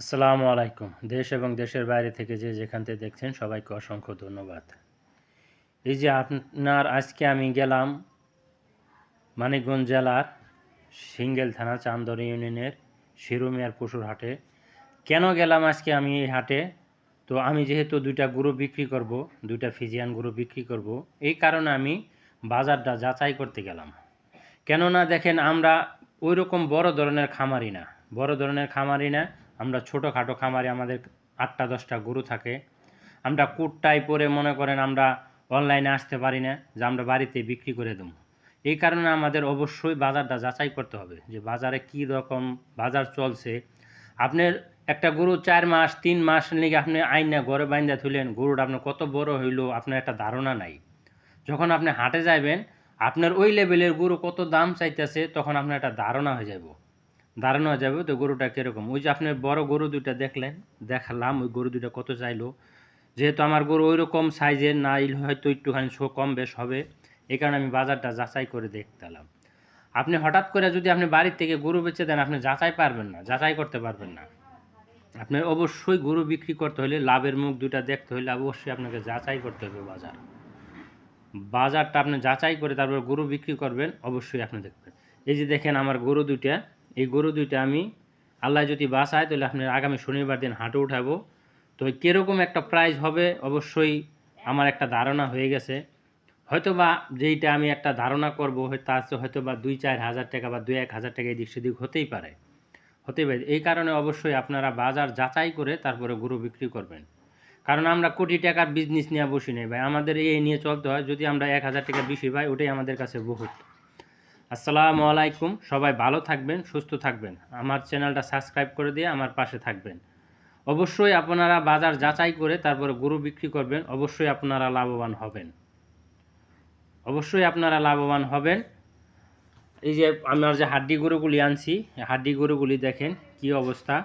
আসসালামু আলাইকুম। দেশ এবং দেশের বাইরে থেকে যে যেখান থেকে দেখছেন সবাইকে অসংখ্য ধন্যবাদ। এই যে আপনার আজকে আমি গেলাম মানিকগঞ্জ জেলার সিঙ্গেল থানা চান্দর ইউনিয়নের শিরুমিয়ার পশুর হাটে। কেন গেলাম আজকে আমি এই হাটে? তো আমি যেহেতু দুইটা গরু বিক্রি করব, দুইটা ফিজিয়ান গরু বিক্রি করব, এই কারণে আমি বাজারটা যাচাই করতে গেলাম। কেননা দেখেন আমরা ওই রকম বড় ধরনের খামারি না, বড় ধরনের খামারি না আমরা ছোটোখাটো খামারে আমাদের আটটা, দশটা গরু থাকে। আমরা কুটটাই পরে মনে করেন আমরা অনলাইনে আসতে পারি না যে আমরা বাড়িতে বিক্রি করে দেবো। এই কারণে আমাদের অবশ্যই বাজারটা যাচাই করতে হবে যে বাজারে কী রকম বাজার চলছে। আপনার একটা গরু চার মাস, তিন মাস লিগে আপনি আইনা ঘরে বাইন্দা থুলেন গরুটা আপনার কত বড় হইল, আপনার একটা ধারণা নাই। যখন আপনি হাটে যাবেন আপনার ওই লেভেলের গরু কত দাম চাইতেছে, তখন আপনার একটা ধারণা হয়ে যাব হয়ে যাবে তো গরুটা কীরকম। ওই যে আপনি বড় গরু দুইটা দেখলেন, দেখালাম ওই গরু দুইটা কত চাইলো। যেহেতু আমার গরু ওই রকম সাইজের না হয়তো একটুখানি শো কম বেশ হবে, এই কারণে আমি বাজারটা যাচাই করে দেখতে এলাম আপনি হঠাৎ করে যদি আপনি বাড়ির থেকে গরু বেচে দেন, আপনি যাচাই পারবেন না, যাচাই করতে পারবেন না। আপনার অবশ্যই গরু বিক্রি করতে হলে লাভের মুখ দুইটা দেখতে হলে অবশ্যই আপনাকে যাচাই করতে হবে বাজার। বাজারটা আপনি যাচাই করে তারপর গরু বিক্রি করবেন, অবশ্যই আপনি দেখবেন। এই যে দেখেন আমার গরু দুইটা এই গরু দুইটা আমি আল্লাহ যদি বাসায় তাহলে আপনার আগামী শনিবার দিন হাঁটু উঠাবো। তো কীরকম একটা প্রাইস হবে, অবশ্যই আমার একটা ধারণা হয়ে গেছে। হয়তো বা যেইটা আমি একটা ধারণা করব তার হয়তো বা দুই, চার হাজার টাকা বা দুই, এক হাজার টাকা এদিক সেদিক হতেই পারে। হতেই পারে। এই কারণে অবশ্যই আপনারা বাজার যাচাই করে তারপরে গরু বিক্রি করবেন। কারণ আমরা কোটি টাকার বিজনেস নিয়ে বসি নেই ভাই। আমাদের এই নিয়ে চলতে হয়। যদি আমরা এক হাজার টাকা বেশি পাই, ওটাই আমাদের কাছে বহুত। আসসালামু আলাইকুম। সবাই ভালো থাকবেন, সুস্থ থাকবেন। আমার চ্যানেলটা সাবস্ক্রাইব করে দিয়ে আমার পাশে থাকবেন। অবশ্যই আপনারা বাজার যাচাই করে তারপরে গরু বিক্রি করবেন, অবশ্যই আপনারা লাভবান হবেন। অবশ্যই আপনারা লাভবান হবেন। এই যে আমার যে হাড্ডি গরুগুলি আনছি, হাড্ডি গরুগুলি দেখেন কি অবস্থা।